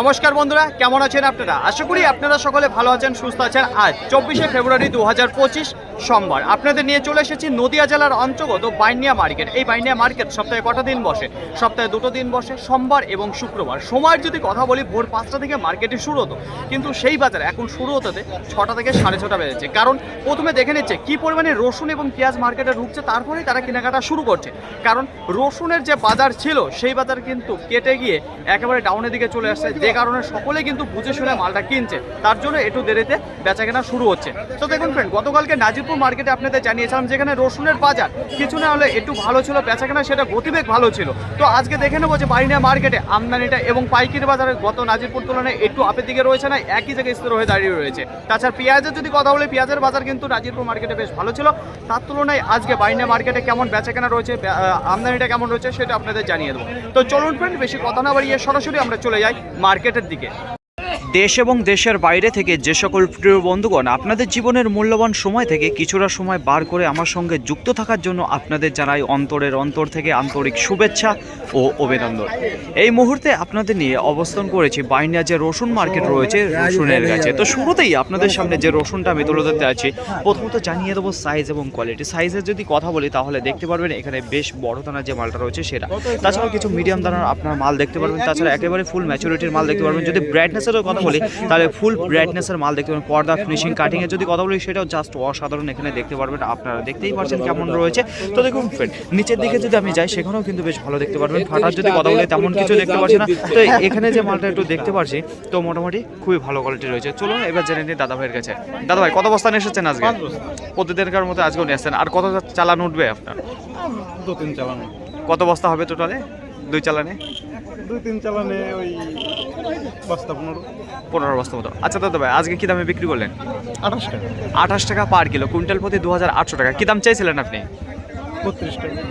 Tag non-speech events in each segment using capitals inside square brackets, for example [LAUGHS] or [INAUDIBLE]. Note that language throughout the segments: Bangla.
নমস্কার বন্ধুরা, কেমন আছেন আপনারা? আশা করি আপনারা সকলে ভালো আছেন, সুস্থ আছেন। আজ চব্বিশে ফেব্রুয়ারি দু হাজার পঁচিশ সোমবার। আপনাদের নিয়ে চলে এসেছি নদিয়া জেলার অন্তর্গত বাইনিয়া মার্কেট। এই বাইনিয়া মার্কেট সপ্তাহে কটা দিন বসে? সপ্তাহে দুটো দিন বসে, সোমবার এবং শুক্রবার। সময়ের যদি কথা বলি, ভোর পাঁচটা থেকে মার্কেটে শুরু হতো। কিন্তু সেই বাজার এখন শুরু হতে ছটা থেকে সাড়ে ছটা বেজেছে। কারণ প্রথমে দেখে নিচ্ছে, কি পরিমাণে রসুন এবং পেঁয়াজ মার্কেটে ঢুকছে, তারপরেই তারা কেনাকাটা শুরু করছে। কারণ রসুনের যে বাজার ছিল, সেই বাজার কিন্তু কেটে গিয়ে একেবারে ডাউনের দিকে চলে আসছে। যে কারণে সকলে কিন্তু বুঝে শুনে মালটা কিনছে। তার জন্য একটু দেরিতে বেচা কেনা শুরু হচ্ছে। তো দেখুন ফ্রেন্ড গতকালকে নাজিরপুর মার্কেটে আপনাদের জানিয়েছিলাম, যেখানে রসুনের বাজার কিছু না হলে একটু ভালো ছিল বেচা কেনা সেটা গতিবেগ ভালো ছিল। তো আজকে দেখে নেব যে বাইরিয়া মার্কেটে আমদানিটা এবং পাইকারি বাজারে গত নাজিরপুর তুলনায় একটু আপের দিকে রয়েছে না, একই জায়গায় স্থির হয়ে দাঁড়িয়ে রয়েছে। তাছাড়া পেঁয়াজের যদি কথা বলি, পেঁয়াজের বাজার কিন্তু নাজিরপুর মার্কেটে বেশ ভালো ছিল। তার তুলনায় আজকে বাইরিয়া মার্কেটে কেমন বেচা কেনা রয়েছে আমদানিটা কেমন রয়েছে সেটা আপনাদের জানিয়ে দেবো। তো চলুন ফ্রেন্ড বেশি কথা না বাড়িয়ে সরাসরি আমরা চলে যাই মার্কেটের দিকে। দেশ এবং দেশের বাইরে থেকে যে সকল প্রিয় বন্ধুগণ, আপনাদের জীবনের মূল্যবান সময় থেকে কিছুটা সময় বার করে আমার সঙ্গে যুক্ত থাকার জন্য আপনাদের জানাই অন্তরের অন্তর থেকে আন্তরিক শুভেচ্ছা ও অভিনন্দন। এই মুহূর্তে আপনাদের নিয়ে অবস্থান করেছি বাইনিয়া যে রসুন মার্কেট রয়েছে, রসুনের কাছে তো শুরুতেই আপনাদের সামনে যে রসুনটা আমি তুলে ধরতে আছি প্রথমত জানিয়ে দেবো সাইজ এবং কোয়ালিটি সাইজের যদি কথা বলি, তাহলে দেখতে পারবেন এখানে বেশ বড় দানার যে মালটা রয়েছে সেটা। তাছাড়াও কিছু মিডিয়াম দানার আপনার মাল দেখতে পারবেন। তাছাড়া একেবারে ফুল ম্যাচুরিটির মাল দেখতে পারবেন। যদি ব্রাইটনেসেরও কথা বলি [LAUGHS] তাহলে ফুল ব্রাইটনেসের মাল দেখতে পারবেন পর্দা ফিনিশিং কাটিংয়ের যদি কথা বলি সেটাও জাস্ট অসাধারণ এখানে দেখতে পারবেন আপনারা। দেখতেই পারছেন কেমন রয়েছে। তো দেখুন ফ্রেন্ড নিচের দিকে যদি আমি যাই সেখানেও কিন্তু বেশ ভালো দেখতে পারবেন। ফাটার যদি কথা বলি তেমন কিছু দেখতে পাচ্ছি না। তো এখানে যে মালটা একটু দেখতে পাচ্ছি তো মোটামুটি খুবই ভালো কোয়ালিটি রয়েছে। চলুন এবার জেনে নিই দাদা ভাইয়ের কাছে। দাদা ভাই কত বস্তা নিয়ে এসেছেন আজকে? প্রতিদিনকার মতো আজকেও নিয়ে এসেছেন আর কত চালান উঠবে আপনার? দু তিন চালানে। কত বস্তা হবে টোটালে দুই চালানে? দুই তিন চালানে ওই বস্তা পনেরো। পনেরো বস্তা মতো। আচ্ছা দাদা ভাই আজকে কী দামে বিক্রি করলেন? আঠাশ টাকা। আঠাশ টাকা পার কিলো কুইন্টাল প্রতি দু হাজার আটশো টাকা। কী দাম চাইছিলেন আপনি?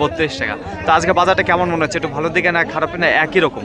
বত্রিশ টাকা। তো আজকে বাজারটা কেমন মনে হচ্ছে? একটু ভালো দিকে না খারাপ না একই রকম?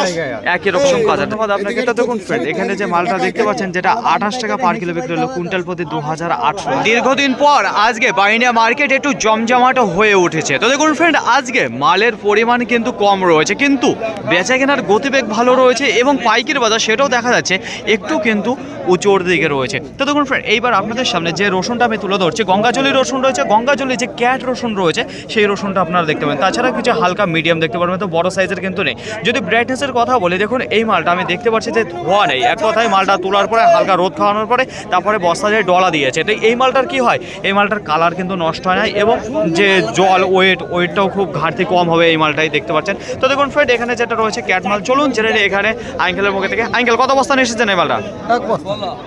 একই। একই রকম বাজার। ধন্যবাদ আপনাকে। তো দেখুন ফ্রেন্ড এখানে যে মালটা দেখতে পাচ্ছেন যেটা আঠাশ টাকা পার কিলো বিক্রি হলো কুইন্টাল প্রতি দু হাজার আটশো দীর্ঘদিন পর আজকে বাইনিয়া মার্কেট একটু জমজমাট হয়ে উঠেছে। তো দেখুন ফ্রেন্ড আজকে মালের পরিমাণ কিন্তু কম রয়েছে কিন্তু বেচা কেনার গতিবেগ ভালো রয়েছে এবং পাইকারি বাজার সেটাও দেখা যাচ্ছে একটু কিন্তু উঁচুর দিকে রয়েছে। তো দেখুন ফ্রেন্ড এইবার আপনাদের সামনে যে রসুনটা আমি তুলে ধরছি গঙ্গাজলি রসুন রয়েছে গঙ্গাজলি যে ক্যাট রসুন রয়েছে সেই রসুনটা আপনারা দেখতে পাবেন। তাছাড়া কিছু হালকা মিডিয়াম দেখতে পারবেন তো বড় সাইজের কিন্তু নেই। যদি ব্রাইটনেসের কথা বলি দেখুন এই মালটা আমি দেখতে পাচ্ছি যে ধোয়া নেই। এক কথায় মালটা তোলার পরে হালকা রোদ খাওয়ানোর পরে তারপরে বস্তা দিয়ে ডলা দিয়েছে। তো এই মালটার কি হয়? এই মালটার কালার কিন্তু নষ্ট হয় না এবং যে জল ওয়েট ওয়েটটাও খুব ঘাটতি কম হবে এই মালটাই দেখতে পাচ্ছেন। তো দেখুন ফ্রেন্ড এখানে যেটা রয়েছে ক্যাট মাল চলুন জেনে এখানে আঙ্কেলের মুখে থেকে। আঙ্কেল কত বস্তা নিয়ে এসেছেন এই মালটা?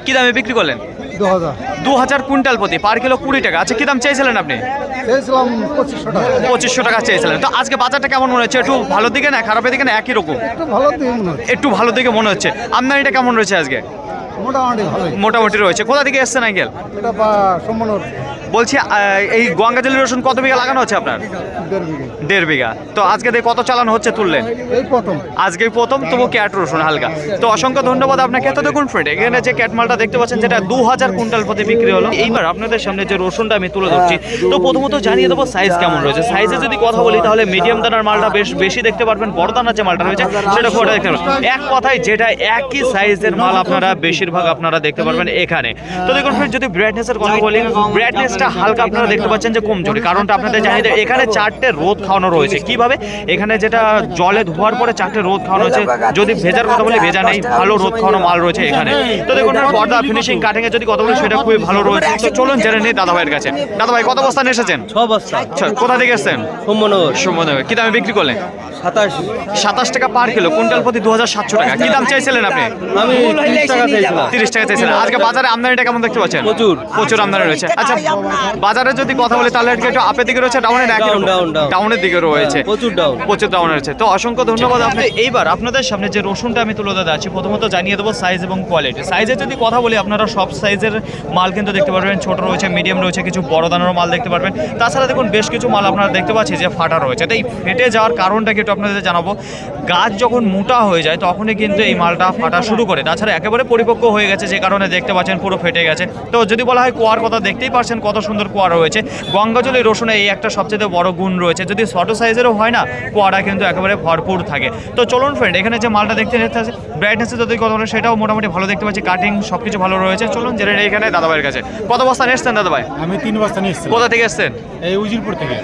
কি দামে বিক্রি করলেন? দু হাজার কুইন্টাল প্রতি পার কিলো কুড়ি টাকা। আচ্ছা কি দাম চেয়েছিলেন আপনি? পঁচিশশো টাকা। চেয়েছিলেন তো আজকে বাজারটা কেমন মনে হচ্ছে? একটু ভালো দিকে না খারাপের দিকে না একই রকম? একটু ভালো দিকে মনে হচ্ছে। একটু ভালো দিকে মনে হচ্ছে। আমদানিটা কেমন রয়েছে আজকে? মোটামুটি ভালোই। মোটামুটি রয়েছে। কোথা থেকে এসছেন আঙ্কেল? এটা বলছি এই গঙ্গাজলি রসুন কত বিঘা লাগানো হচ্ছে আপনার? দেড় বিঘা। তো আজকে দিয়ে কত চালানো হচ্ছে তুললেন? এই প্রথম। আজকে প্রথম তবু ক্যাট রসুন হালকা। তো অসংখ্য ধন্যবাদ আপনাকে। এত দেখুন ফ্রেন্ড এখানে যে ক্যাট মালটা দেখতে পাচ্ছেন যেটা দু হাজার কুইন্টাল প্রতি বিক্রি হলো। এইবার আপনাদের সামনে যে রসুনটা আমি তুলে ধরছি তো প্রথমত জানিয়ে দেবো সাইজ কেমন রয়েছে। সাইজে যদি কথা বলি তাহলে মিডিয়াম দানার মালটা বেশ বেশি দেখতে পারবেন। বড় দানার যে মালটা রয়েছে সেটা খুব দেখতে পারবেন। এক কথায় যেটা একই সাইজের মাল আপনারা বেশিরভাগ আপনারা দেখতে পারবেন এখানে। তো দেখুন ফ্রেন্ড যদি ব্রাইটনেসের কথা বলি ব্রাইটনেসটা হালকা আপনারা দেখতে পাচ্ছেন যে কমজোরি কারণটা আপনাদের জানিয়ে দেয় এখানে চারটে রোদ খাওয়ানো রয়েছে। কীভাবে? এখানে যেটা জলে ধোয়ার পরে চারটে রোদ খাওয়ানো হয়েছে। যদি ভেজার কথা বলি ভেজা নেই ভালো রোদ খাওয়ানো মাল রয়েছে এখানে। তো দেখুন পর্দা ফিনিশিং কাটিং এ যদি কথা বলি সেটা খুবই ভালো রয়েছে। তো চলুন জেনে নিই দাদা ভাইয়ের কাছে। দাদা ভাই কত বস্তা নিয়ে এসেছেন? ছ বস্তা। আচ্ছা, কোথা থেকে এসেছেন? সোমনগর। সুমনগর। কি দামে বিক্রি করলেন? সাতাশ। সাতাশ টাকা পার কিলো। কুইন্টাল প্রতি দু হাজার সাতশো টাকা। কি দাম চাইছিলেন আপনি? আমি তিরিশ টাকা চাইছিলাম তিরিশ টাকা আজকে বাজারে আমদানিটা কেমন দেখতে পাচ্ছেন? প্রচুর। প্রচুর আমদানি রয়েছে। আচ্ছা বাজারে যদি কথা বলি তাহলে আজকে একটু আপের দিকে রয়েছে ডাউনের একই. ডাউনের দিকে রয়েছে। প্রচুর ডাউন প্রচুর ডাউন রয়েছে। তো অসংখ্য ধন্যবাদ আপনি এইবার আপনাদের সামনে যে রসুনটা আমি তুলে ধরে আছি প্রথমত জানিয়ে দেবো সাইজ এবং কোয়ালিটি সাইজের যদি কথা বলি আপনারা সব সাইজের মাল কিন্তু দেখতে পারবেন। ছোট রয়েছে মিডিয়াম রয়েছে কিছু বড় দানারও মাল দেখতে পারবেন। তাছাড়া দেখুন বেশ কিছু মাল আপনারা দেখতে পাচ্ছি যে ফাটা রয়েছে। তো এই ফেটে যাওয়ার কারণটা কি একটু আপনাদের জানাব। গাছ যখন মোটা হয়ে যায় তখনই কিন্তু এই মালটা ফাটা শুরু করে। তাছাড়া একেবারে পরিপক্ক হয়ে গেছে যে কারণে দেখতে পাচ্ছেন পুরো ফেটে গেছে। তো যদি বলা হয় কুয়ার কথা দেখতেই পারছেন কত সুন্দর কোয়া রয়েছে। গঙ্গাজলের রসুনে এই একটা সবচেয়ে বড় গুণ রয়েছে। যদি ছোটো সাইজেরও হয় না কোয়াটা কিন্তু একেবারে ভরপুর থাকে। তো চলুন ফ্রেন্ড এখানে যে মালটা দেখতে দেখতে আছে ব্রাইটনেসে যদি কথা বলে সেটাও মোটামুটি ভালো দেখতে পাচ্ছি। কাটিং সব কিছু ভালো রয়েছে। চলুন জেনে এখানে দাদাভাইয়ের কাছে। কত বস্তা নিয়ে এসছেন দাদাভাই? আমি তিন বস্তা নিয়ে কোথা থেকে এসছেন? এই উজিরপুর থেকে।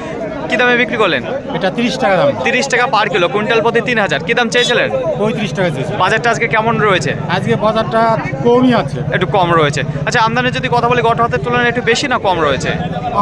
কি দামে বিক্রি করলেন? এটা তিরিশ টাকা দাম। তিরিশ টাকা পার কিলো কুইন্টাল প্রতি তিন হাজার। কি দাম চেয়েছিলেন? পঁয়ত্রিশ টাকা চেয়েছে বাজারটা আজকে কেমন রয়েছে? আজকে বাজারটা কমই আছে। একটু কম রয়েছে। আচ্ছা আমদানি যদি কথা বলি গত হাতের তুলনায় একটু বেশি না কম রয়েছে?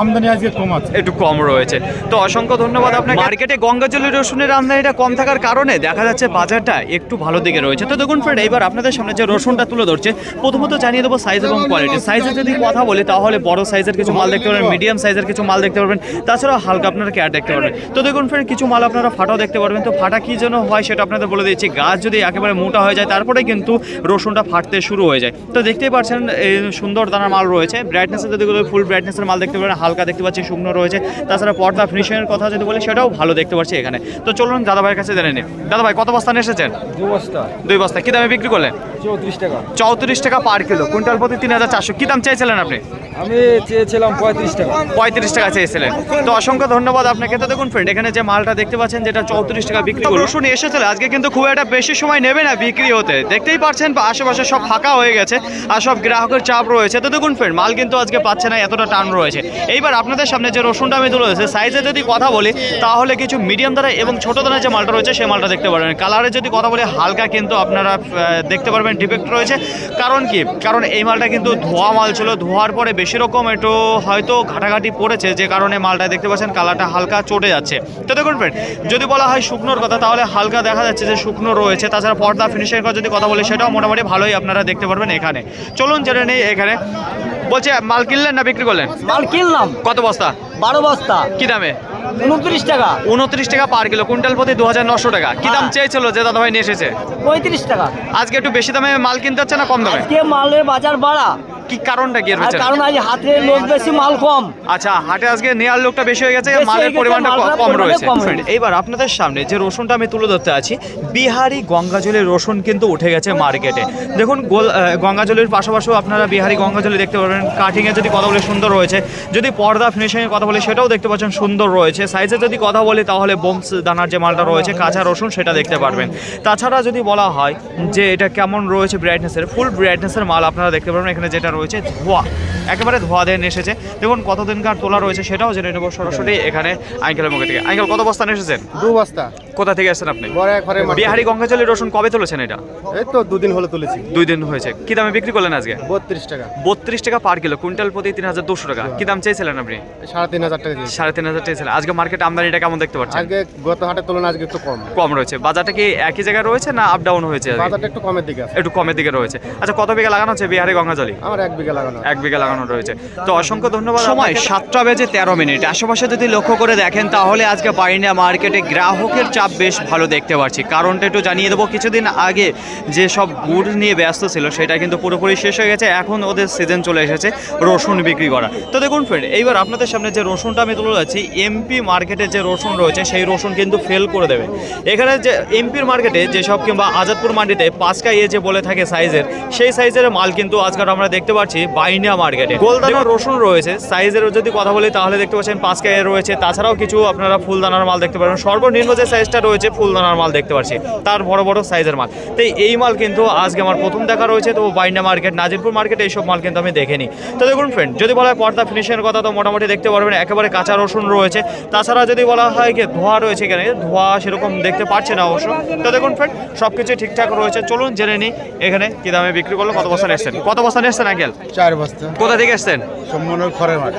আমদানি আজকে কম আছে। একটু কম রয়েছে। তো অসংখ্য ধন্যবাদ আপনাকে। মার্কেটে গঙ্গাজলের রসুনের আমদানিটা কম থাকার কারণে দেখা যাচ্ছে বাজারটা একটু ভালো দিকে রয়েছে। তো দেখুন ফ্রেন্ড এবার আপনাদের সামনে যে রসুনটা তুলে ধরছে প্রথমত জানিয়ে দেবো সাইজ এবং কোয়ালিটি সাইজে যদি কথা বলি তাহলে বড় সাইজের কিছু মাল দেখতে পারবেন মিডিয়াম সাইজের কিছু মাল দেখতে পারবেন। তাছাড়াও হালকা আপনারা কেয়ার দেখতে পারবেন। তো দেখুন ফ্রেন্ড কিছু মাল আপনারা ফাটাও দেখতে পারবেন। তো ফাটা কি জন্য হয় সেটা আপনাদের বলে দিচ্ছি। গাছ যদি একেবারে মোটা হয়ে যায় তারপরে কিন্তু রসুনটা ফাটতে শুরু হয়ে যায়। তো দেখতেই পাচ্ছেন এই সুন্দর দানার মাল রয়েছে। ব্রাইটনেসে যদি ফুল ব্রাইটনেসের মাল দেখতে পারেন হালকা দেখতে পাচ্ছি শুকনো রয়েছে। তাছাড়া পর্দা ফিনিশিংয়ের কথা যদি বলি সেটাও ভালো দেখতে পাচ্ছি এখানে। তো চলুন দাদা ভাইয়ের কাছে জেনে নিন দাদা ভাই কত বস্তা নিয়ে এসেছেন? দু বস্তা। দুই বস্তা। কি দামে বিক্রি করলেন? চৌত্রিশ টাকা। চৌত্রিশ টাকা পার কিলো কুইন্টাল প্রতি তিন হাজার চারশো। কি দাম চাইছিলেন আপনি? আমি চেয়েছিলাম পঁয়ত্রিশ টাকা। পঁয়ত্রিশ টাকা চেয়েছিলেন। তো অসংখ্য ধন্যবাদ। আপনাকে। তো দেখুন ফ্রেন্ড এখানে যে মালটা দেখতে পাচ্ছেন, যেটা চৌত্রিশ টাকা বিক্রি রসুন এসেছিল, আজকে কিন্তু খুব একটা বেশি সময় নেবে না বিক্রি হতে। দেখতেই পাচ্ছেন আশেপাশে সব ফাঁকা হয়ে গেছে আর সব গ্রাহকের চাপ রয়েছে। তো দেখুন ফ্রেন্ড মাল কিন্তু আজকে পাচ্ছে না, এতটা টান রয়েছে। এইবার আপনাদের সামনে যে রসুনটা আমি তুলে ধরেছি সাইজে যদি কথা বলি, তাহলে কিছু মিডিয়াম দ্বারা এবং ছোট দ্বারা যে মালটা রয়েছে, সেই মালটা দেখতে পারবেন কালারে যদি কথা বলি, হালকা কিন্তু আপনারা দেখতে পারবেন ডিফেক্ট রয়েছে। কারণ কি? কারণ এই মালটা কিন্তু ধোয়া মাল ছিল, ধোয়ার পরে বেশি রকম একটু হয়তো ঘাটাঘাটি পড়েছে, যে কারণে মালটা দেখতে পাচ্ছেন কালারটা হালকা চটে যাচ্ছে। তো দেখুন ফ্রেন্ড যদি বলা হয় শুকনোর কথা তাহলে হালকা দেখা যাচ্ছে যে শুকনো রয়েছে। তাছাড়া পর্দা ফিনিশের কথা যদি কথা বলি সেটাও মোটামুটি ভালোই আপনারা দেখতে পারবেন এখানে। চলুন জেনে নেই এখানে। বলছে মাল কিনলেন না বিক্রি করলেন? মাল কিনলাম। কত বস্তা? বারো বস্তা। কি দামে? উনত্রিশ টাকা। উনত্রিশ টাকা পার কিলো কুইন্টাল প্রতি দু হাজার নশো টাকা। কি দাম হ্যাঁ। চেয়েছিল যে দাদা ভাই নিয়ে এসেছে? পঁয়ত্রিশ টাকা। আজকে একটু বেশি দামে মাল কিনতে হচ্ছে না কম দামে? আজকে মালের বাজার বাড়া। কি কারণটা কি এর কারণ আজ হাতে লোক বেশি মাল কম। আচ্ছা হাটে আজকে নেয়ার লোকটা বেশি হয়ে গেছে মালের পরিমাণটা কম রয়েছে। এইবার আপনাদের সামনে যে রসুনটা আমি তুলে ধরতে আছি বিহারি গঙ্গাজলের রসুন কিন্তু উঠে গেছে মার্কেটে। দেখুন গোল গঙ্গাজলের পাশাপাশিও আপনারা বিহারি গঙ্গাজলি দেখতে পারবেন। কাটিংয়ে যদি কথা বলে সুন্দর রয়েছে যদি পর্দা ফিনিশিংয়ের কথা বলি সেটাও দেখতে পাচ্ছেন সুন্দর রয়েছে। সাইজে যদি কথা বলি তাহলে বোমস দানার যে মালটা রয়েছে কাঁচা রসুন সেটা দেখতে পারবেন। তাছাড়া যদি বলা হয় যে এটা কেমন রয়েছে ব্রাইটনেসের ফুল ব্রাইটনেসের মাল আপনারা দেখতে পারবেন। এখানে যেটা রয়েছে ধোয়া। একেবারে ধোয়া দিয়ে নিয়ে এসেছে। দেখুন কতদিনকার তোলা রয়েছে সেটাও জেনে নেব সরাসরি এখানে আঙ্কেলের মুখে থেকে আঙ্কেল কত বস্তা নিয়ে এসেছেন? দু বস্তা। কোথা থেকে এসেছেন আপনি? বিহারি গঙ্গাজলের রসুন কবে তুলেছেন এটা? এই তো দুদিন হলো তুলেছি। দুই দিন হয়েছে। কি দামে বিক্রি করলেন আজকে? বত্রিশ টাকা। বত্রিশ টাকা পার কিলো কুইন্টাল প্রতি তিন হাজার দুশো টাকা। কি দাম চেয়েছিলেন আপনি? সাড়ে তিন হাজার টাকা সাড়ে তিন হাজার চেয়েছিলেন। আজকে মার্কেট আমদানিটা কেমন দেখতে পাচ্ছেন? আজকে গত হাটের তুলনায় আজকে একটু কম। কম রয়েছে। বাজারটা কি একই জায়গায় রয়েছে না আপ ডাউন হয়েছে? বাজারটা একটু কমের দিকে একটু কমের দিকে রয়েছে। আচ্ছা কত বিঘা লাগানো হচ্ছে বিহারি গঙ্গাজলি? আমার এক বিঘা লাগানো এক বিঘা লাগানো রয়েছে। তো অসংখ্য ধন্যবাদ সময় সাতটা বেজে তেরো মিনিট। আশেপাশে যদি লক্ষ্য করে দেখেন তাহলে আজকে মার্কেটে গ্রাহকের চাপ বেশ ভালো দেখতে পাচ্ছি। কারণটা একটু জানিয়ে দেবো কিছুদিন আগে যে সব গুড় নিয়ে ব্যস্ত ছিল সেটা কিন্তু পুরোপুরি শেষ হয়ে গেছে। এখন ওদের সিজন চলে এসেছে রসুন বিক্রি করা। তো দেখুন ফ্রেন্ড এইবার আপনাদের সামনে যে রসুনটা আমি তুলে যাচ্ছি এমপি মার্কেটে যে রসুন রয়েছে সেই রসুন কিন্তু ফেল করে দেবে। এখানে যে এমপির মার্কেটে যেসব কিংবা আজাদপুর মান্ডিতে পাঁচকা ইয়ে যে বলে থাকে সাইজের সেই সাইজের মাল কিন্তু আজকাল আমরা দেখতে পাচ্ছি বাইন্ডিয়া মার্কেটে। গোলদানা রসুন রয়েছে সাইজের যদি কথা বলি তাহলে দেখতে পাচ্ছেন পাঁচকা ইয়ে রয়েছে, তাছাড়াও কিছু আপনারা ফুলদানার মাল দেখতে পারবেন সর্বনিম্ন যে সাইজটা রয়েছে ফুলদানার মাল দেখতে পাচ্ছি, তার বড় বড় সাইজের মাল। তো এই মাল কিন্তু আজকে আমার প্রথম দেখা রয়েছে, তো বাইন্ডা মার্কেট, নাজিরপুর মার্কেটে, এইসব মাল কিন্তু আমি দেখিনি। তো দেখুন ফ্রেন্ড যদি বলা হয় পর্দা ফিনিশিংয়ের কথা, তো মোটামুটি দেখতে পারবেন, একেবারে কাঁচা রসুন রয়েছে। তাছাড়া যদি বলা হয় কি ধোয়া রয়েছে এখানে, ধোয়া সেরকম দেখতে পাচ্ছে না অবশ্য। তো দেখুন ফ্রেন্ড সব কিছু ঠিকঠাক রয়েছে, চলুন জেনে নিই এখানে কি দামে বিক্রি করল, কত বস্তা এসছেন? কত বস্তা এসছেন আঙ্কেল চার বস্তা। কোথা থেকে আসছেন? খড়ের মাঠ।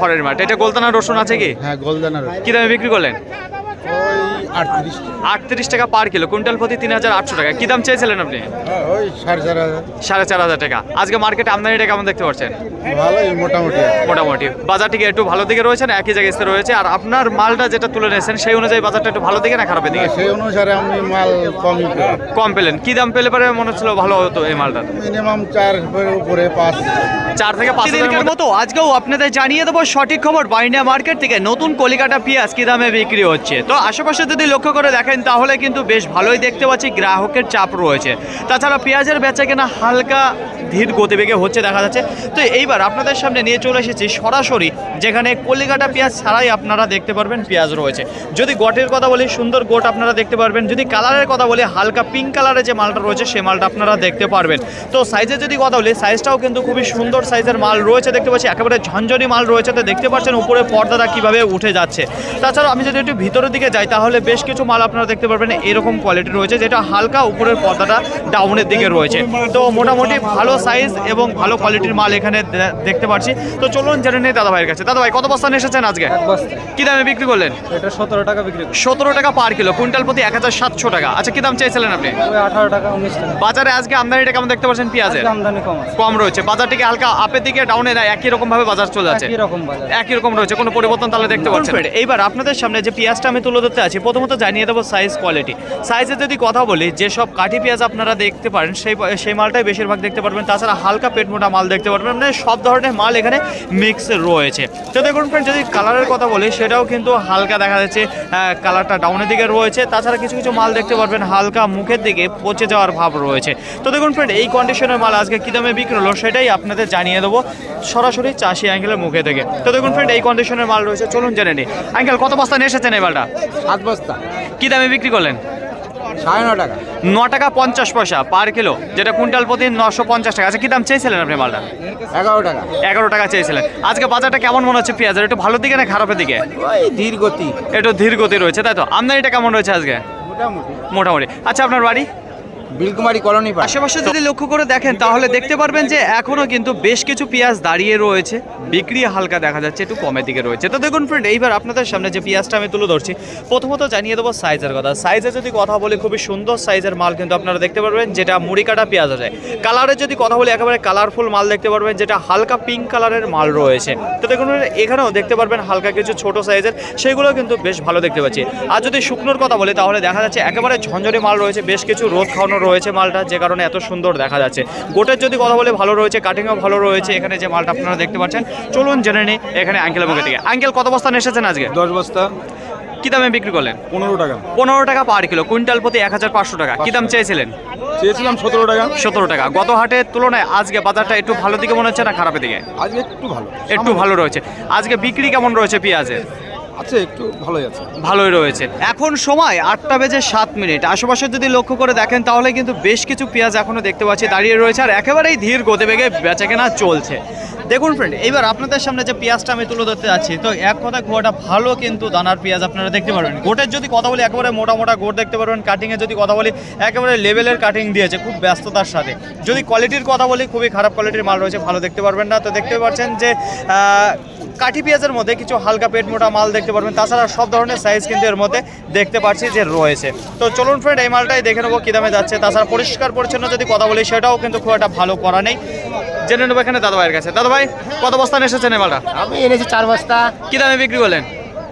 খড়ের মাঠ। এটা গোলদানা রসুন আছে কি? হ্যাঁ গোলদানার কি দামে বিক্রি করলেন? ওই আটত্রিশ। টাকা পার কিলো। কুইন্টাল প্রতি তিন হাজার আটশো টাকা। কি দাম চেয়েছিলেন আপনি? ওই সাড়ে চার হাজার। টাকা। আজকে মার্কেটে আমদানিটা কেমন দেখতে পাচ্ছেন? ভালোই মোটামুটি। মোটামুটি। বাজার থেকে একটু ভালো দিকে রয়েছে না একই জায়গায় স্থির রয়েছে? আর আপনার মালটা যেটা তুলে নিয়েছেন সেই অনুযায়ী বাজারটা একটু ভালো দিকে না খারাপের দিকে? সেই অনুসারে আমি মাল কমই করি কম পেলেন। কি দাম পেলে পারে মনে হচ্ছিল ভালো হতো এই মালটা? মিনিমাম চার উপরে পাঁচ। চার থেকে পাঁচ দিনের মতো? আজকেও আপনাদের জানিয়ে দেবো সঠিক খবর। বাইন্ডিয়া মার্কেট থেকে নতুন কলিকাটা পেঁয়াজ কি দামে বিক্রি হচ্ছে? তো আশেপাশে যদি যদি লক্ষ্য করে দেখেন, তাহলে কিন্তু বেশ ভালোই দেখতে পাচ্ছি, গ্রাহকের চাপ রয়েছে। তাছাড়া পেঁয়াজের বেচা কেনা হালকা ধীর গতিবেগে হচ্ছে দেখা যাচ্ছে। তো এইবার আপনাদের সামনে নিয়ে চলে এসেছি সরাসরি, যেখানে কলিকাটা পেঁয়াজ ছাড়াই আপনারা দেখতে পারবেন পেঁয়াজ রয়েছে। যদি গোটের কথা বলি, সুন্দর গোট আপনারা দেখতে পারবেন। যদি কালারের কথা বলি, হালকা পিঙ্ক কালারের যে মালটা রয়েছে, সে মালটা আপনারা দেখতে পারবেন। তো সাইজের যদি কথা বলি, সাইজটাও কিন্তু খুবই সুন্দর সাইজের মাল রয়েছে, দেখতে পাচ্ছি। একেবারে ঝঞ্ঝনি মাল রয়েছে, তো দেখতে পাচ্ছেন উপরে পর্দাটা কীভাবে উঠে যাচ্ছে। তাছাড়া আমি যদি একটু ভিতরের দিকে যাই, তাহলে বেশ কিছু মাল আপনারা দেখতে পারবেন এরকম কোয়ালিটি রয়েছে যেটা হালকা উপরের পর্দাটা ডাউনের দিকে রয়েছে। তো মোটামুটি ভালো সাইজ এবং ভালো কোয়ালিটির মাল এখানে দেখতে পাচ্ছি। তো চলুন জেনে নেই দাদা ভাইয়ের কাছে। দাদা ভাই কত বস্তা এসেছেন আজকে? কি দামে বিক্রি করলেন? এটা সতেরো টাকা বিক্রি সতেরো টাকা পার কিলো কুইন্টাল প্রতি এক হাজার সাতশো টাকা। আচ্ছা কি দাম চাইছিলেন আপনি? আঠারো টাকা উনিশ টাকা। বাজারে আজকে আমদানিটা কেমন দেখতে পাচ্ছেন? পেঁয়াজের। আমদানি কম কম রয়েছে। বাজার থেকে হালকা আপের দিকে ডাউনে না একই রকম ভাবে বাজার চলে যাচ্ছে একই রকম বাজার। একই রকম রয়েছে কোনো পরিবর্তন তাহলে দেখতে পাচ্ছেন এইবার আপনাদের সামনে যে পেঁয়াজটা আমি তুলে ধরতে আছি প্রথমত জানিয়ে দেবো সাইজ কোয়ালিটি সাইজে যদি কথা বলি, যেসব কাঠি পেঁয়াজ আপনারা দেখতে পারেন, সেই সেই মালটাই বেশিরভাগ দেখতে পারবেন। তাছাড়া হালকা পেট মোটা মাল দেখতে পারবেন। মানে সব ধরনের মাল এখানে মিক্স রয়েছে। তো দেখুন ফ্রেন্ড যদি কালারের কথা বলি, সেটাও কিন্তু হালকা দেখা যাচ্ছে। কালারটা ডাউনের দিকে রয়েছে। তাছাড়া কিছু কিছু মাল দেখতে পারবেন, হালকা মুখের দিকে পচে যাওয়ার ভাব রয়েছে। তো দেখুন ফ্রেন্ড এই কন্ডিশনের মাল আজকে কী দামে বিক্রি হলো, সেটাই আপনাদের জানিয়ে দেবো সরাসরি চাষি অ্যাঙ্গেলের মুখে থেকে। তো দেখুন ফ্রেন্ড এই কন্ডিশনের মাল রয়েছে। চলুন জেনে নিই। অ্যাঙ্গেল কত বস্তা নিয়ে এসেছেন এই মালটা? সাত বস্তা। কী দামে বিক্রি করলেন? সাড়ে ন টাকা। ন টাকা পঞ্চাশ পয়সা পার কিলো যেটা কুইন্টাল প্রতি নশো পঞ্চাশ টাকা। আচ্ছা কী দাম চেয়েছিলেন আপনি মালটা? এগারো টাকা। এগারো টাকা চেয়েছিলেন। আজকে বাজারটা কেমন মনে হচ্ছে পেঁয়াজের? একটু ভালো দিকে না খারাপের দিকে? ধীর গতি একটু ধীর গতি রয়েছে তাই তো? আমদানিটা কেমন রয়েছে আজকে? মোটামুটি। মোটামুটি। আচ্ছা আপনার বাড়ি? বিলকুমারি কলোনি আশেপাশে যদি লক্ষ্য করে দেখেন, তাহলে দেখতে পারবেন যে এখনও কিন্তু বেশ কিছু পেঁয়াজ দাঁড়িয়ে রয়েছে। বিক্রি হালকা দেখা যাচ্ছে, একটু কমের দিকে রয়েছে। তো দেখুন ফ্রেন্ড এইবার আপনাদের সামনে যে পেঁয়াজটা আমি তুলে ধরছি, প্রথমত জানিয়ে দেবো সাইজের কথা। সাইজে যদি কথা বলি, খুবই সুন্দর সাইজের মাল কিন্তু আপনারা দেখতে পারবেন, যেটা মুড়ি কাটা পেঁয়াজ আছে। কালারের যদি কথা বলি, একেবারে কালারফুল মাল দেখতে পারবেন, যেটা হালকা পিঙ্ক কালারের মাল রয়েছে। তো দেখুন এখানেও দেখতে পারবেন হালকা কিছু ছোট সাইজের সেগুলো কিন্তু বেশ ভালো দেখতে পাচ্ছি। আর যদি শুকনোর কথা বলি, তাহলে দেখা যাচ্ছে একেবারে ঝঞ্ঝরি মাল রয়েছে, বেশ কিছু রোদ খাওয়ানো রয়েছে মালটা যে কারণে এত সুন্দর দেখা যাচ্ছে। গোটের যদি কথা বলে ভালো রয়েছে কাটিংও ভালো রয়েছে। এখানে যে মালটা আপনারা দেখতে পাচ্ছেন চলুন জেনে নিই এখানে আঙ্কেলের মুখে থেকে আঙ্কেল কত বস্তা এসেছেন আজকে? দশ বস্তা। কি দামে বিক্রি করলেন? পনেরো টাকা। পনেরো টাকা পার কিলো কুইন্টাল প্রতি এক হাজার পাঁচশো টাকা। কি দাম চেয়েছিলেন? চেয়েছিলাম সতেরো টাকা। সতেরো টাকা। গত হাটের তুলনায় আজকে বাজারটা একটু ভালো দিকে মনে হচ্ছে না খারাপের দিকে? আজকে একটু ভালো। একটু ভালো রয়েছে। আজকে বিক্রি কেমন রয়েছে পেঁয়াজের? আছে, একটু ভালোই আছে। ভালোই রয়েছে। এখন সময় আটটা বেজে সাত মিনিট। আশেপাশে যদি লক্ষ্য করে দেখেন, তাহলে কিন্তু বেশ কিছু পেঁয়াজ এখনও দেখতে পাচ্ছি দাঁড়িয়ে রয়েছে আর একেবারেই ধীর গতিবেগে বেচা কেনা চলছে। দেখুন ফ্রেন্ড এবার আপনাদের সামনে যে পেঁয়াজটা আমি তুলে ধরতে যাচ্ছি, তো এক কথা গোটা ভালো কিন্তু দানার পেঁয়াজ আপনারা দেখতে পারবেন। গোটের যদি কথা বলি, একেবারে মোটা মোটা গোট দেখতে পারবেন। কাটিংয়ে যদি কথা বলি, একেবারে লেভেলের কাটিং দিয়েছে, খুব ব্যস্ততার সাথে। যদি কোয়ালিটির কথা বলি, খুবই খারাপ কোয়ালিটির মাল রয়েছে, ভালো দেখতে পারবেন না। তো দেখতে পাচ্ছেন যে কাঠি পেঁয়াজের মধ্যে কিছু হালকা পেট মোটা মাল দেখতে পারবেন। তাছাড়া সব ধরনের সাইজ কিন্তু এর মধ্যে দেখতে পাচ্ছি যে রয়েছে। তো চলুন ফ্রেন্ড এই মালটাই দেখে নেব কী দামে যাচ্ছে। তাছাড়া পরিষ্কার পরিচ্ছন্ন যদি কথা বলি সেটাও কিন্তু খুব একটা ভালো করা নেই। জেনে নেব এখানে দাদা ভাইয়ের কাছে। দাদা ভাই কত বস্তা এসেছেন এই মালটা? আমি এনেছি চার বস্তা। কী দামে বিক্রি করলেন?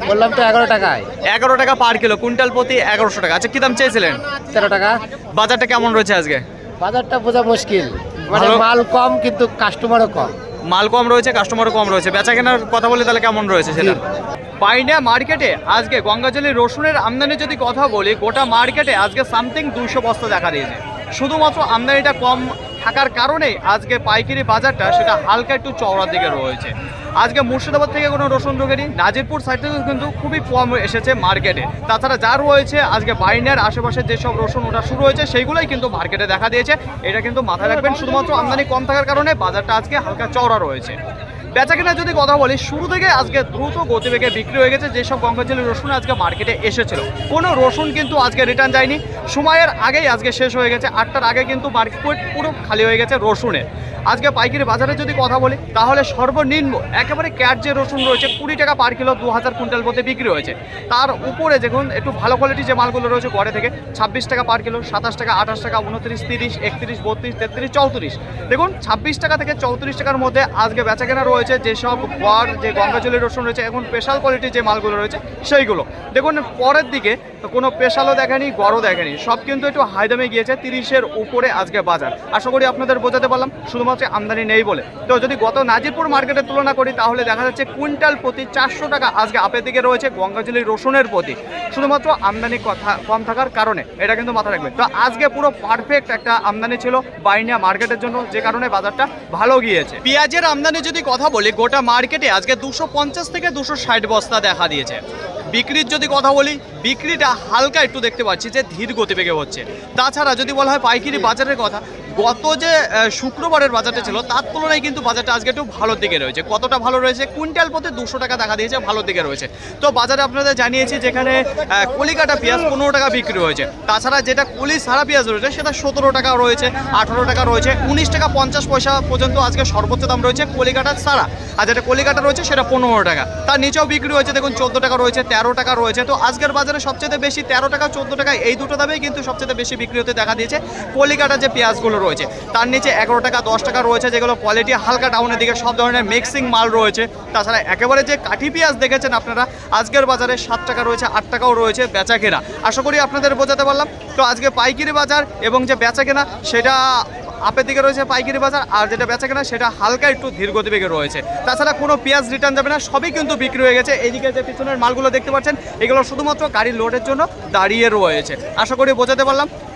বললাম তো এগারো টাকায়। এগারো টাকা পার কিলো কুইন্টাল প্রতি এগারোশো টাকা। আচ্ছা কী দাম চেয়েছিলেন? তেরো টাকা। বাজারটা কেমন রয়েছে আজকে? বাজারটা বোঝা মুশকিল। মানে মাল কম কিন্তু কাস্টমারও কম। মাল কম রয়েছে কাস্টমারও কম রয়েছে। বেচা কেনার কথা বলে তাহলে কেমন রয়েছে সেটা? পাইনা মার্কেটে আজকে গঙ্গাজলি রসুনের আমদানি যদি কথা বলি গোটা মার্কেটে আজকে সামথিং দুইশো বস্তা দেখা দিয়েছে। শুধুমাত্র আমদানিটা কম থাকার কারণে আজকে পাইকারি বাজারটা সেটা হালকা একটু চওড়ার দিকে রয়েছে। আজকে মুর্শিদাবাদ থেকে কোনো রসুন ঢোকেনি নাজিরপুর সাইড থেকে কিন্তু খুবই কম এসেছে মার্কেটে তাছাড়া যা রয়েছে, আজকে বাইনার আশেপাশে যেসব রসুন ওটা শুরু হয়েছে, সেইগুলোই কিন্তু মার্কেটে দেখা দিয়েছে। এটা কিন্তু মাথায় রাখবেন, শুধুমাত্র আমদানি কম থাকার কারণে বাজারটা আজকে হালকা চওড়া রয়েছে। বেচা কেনার যদি কথা বলি, শুরু থেকে আজকে দ্রুত গতিবেগে বিক্রি হয়ে গেছে, যেসব গঙ্গাজলি রসুন আজকে মার্কেটে এসেছিল। কোনো রসুন কিন্তু আজকে রিটার্ন যায়নি। সময়ের আগেই আজকে শেষ হয়ে গেছে, আটটার আগে কিন্তু মার্কেট পুরো খালি হয়ে গেছে রসুনে আজকে পাইকারি বাজারে যদি কথা বলি, তাহলে সর্বনিম্ন একেবারে ক্যাট যে রসুন রয়েছে, কুড়ি টাকা পার কিলো দু হাজার কুইন্টাল মধ্যে বিক্রি হয়েছে। তার উপরে দেখুন, একটু ভালো কোয়ালিটি যে মালগুলো রয়েছে গড়ে থেকে, ছাব্বিশ টাকা পার কিলো সাতাশ টাকা, আঠাশ টাকা, উনত্রিশ, তিরিশ, একত্রিশ, বত্রিশ, তেত্রিশ, চৌত্রিশ। দেখুন, ছাব্বিশ টাকা থেকে চৌত্রিশ টাকার মধ্যে আজকে বেচা কেনা রয়েছে যেসব গড় যে গঙ্গাজলি রসুন রয়েছে, এখন স্পেশাল কোয়ালিটির যে মালগুলো রয়েছে, সেইগুলো। দেখুন, পরের দিকে কোনো স্পেশালও দেখেনি, গড়ও দেখেনি। সব কিন্তু একটু হাই দামে গিয়েছে, তিরিশের উপরে আজকে বাজার। আশা করি আপনাদের বোঝাতে পারলাম, শুধুমাত্র আমদানি নেই বলে। তো যদি গত নাজিরপুর মার্কেটের তুলনা করি, তাহলে দেখা যাচ্ছে কুইন্টাল প্রতি চারশো টাকা আজকে আপের দিকে রয়েছে গঙ্গাজলি রসুনের প্রতি। শুধুমাত্র আমদানি কথা কম থাকার কারণে, এটা কিন্তু মাথায় রাখবেন। তো আজকে পুরো পারফেক্ট একটা আমদানি ছিল বাইনিয়া মার্কেটের জন্য, যে কারণে বাজারটা ভালো গিয়েছে। পেঁয়াজের আমদানি যদি কথা বলি, গোটা মার্কেটে আজকে দুশো পঞ্চাশ থেকে দুশো ষাট বস্তা দেখা দিয়েছে। বিক্রির যদি কথা বলি, বিক্রিটা হালকা একটু দেখতে পাচ্ছি যে ধীর গতিবেগে হচ্ছে। তাছাড়া যদি বলা হয় পাইকারি বাজারের কথা গত যে শুক্রবারের বাজারটা ছিল, তার তুলনায় কিন্তু বাজারটা আজকে একটু ভালোর দিকে রয়েছে। কতটা ভালো রয়েছে? কুইন্টাল প্রতি দুশো টাকা দেখা দিয়েছে, ভালোর দিকে রয়েছে। তো বাজারে আপনাদের জানিয়েছি যেখানে কলিকাটা পেঁয়াজ পনেরো টাকা বিক্রি হয়েছে। তাছাড়া যেটা কলি সারা পেঁয়াজ রয়েছে, সেটা সতেরো টাকা রয়েছে, আঠারো টাকা রয়েছে, উনিশ টাকা পঞ্চাশ পয়সা পর্যন্ত আজকে সর্বোচ্চ দাম রয়েছে কলিকাটার সারা। আর যেটা কলিকাটা রয়েছে, সেটা পনেরো টাকা। তার নিচেও বিক্রি হয়েছে, দেখুন, চোদ্দ টাকা রয়েছে, তেরো টাকা রয়েছে। তো আজকের বাজারে সবচেয়ে বেশি তেরো টাকা, চোদ্দ টাকা, এই দুটো দামেই কিন্তু সবচেয়ে বেশি বিক্রি হতে দেখা দিয়েছে কলিকাটা যে পেঁয়াজগুলো রয়েছে। তার নিচে এগারো টাকা, দশ টাকা রয়েছে, যেগুলো কোয়ালিটি হালকা ডাউনের দিকে, সব ধরনের মিক্সিং মাল রয়েছে। তাছাড়া একেবারে যে কাঠি পেঁয়াজ দেখেছেন আপনারা, আজকের বাজারে সাত টাকা রয়েছে, আট টাকাও রয়েছে বেচা কেনা। আশা করি আপনাদের বোঝাতে পারলাম। তো আজকে পাইকারি বাজার এবং যে বেচা কেনা, সেটা আপের দিকে রয়েছে পাইকারি বাজার, আর যেটা বেচা কেনা, সেটা হালকা একটু ধীর গতিবেগে রয়েছে। তাছাড়া কোনো পেঁয়াজ রিটার্ন যাবে না, সবই কিন্তু বিক্রি হয়ে গেছে। এইদিকে যে পিছনের মালগুলো দেখতে পাচ্ছেন, এগুলো শুধুমাত্র গাড়ির লোডের জন্য দাঁড়িয়ে রয়েছে। আশা করি বোঝাতে পারলাম।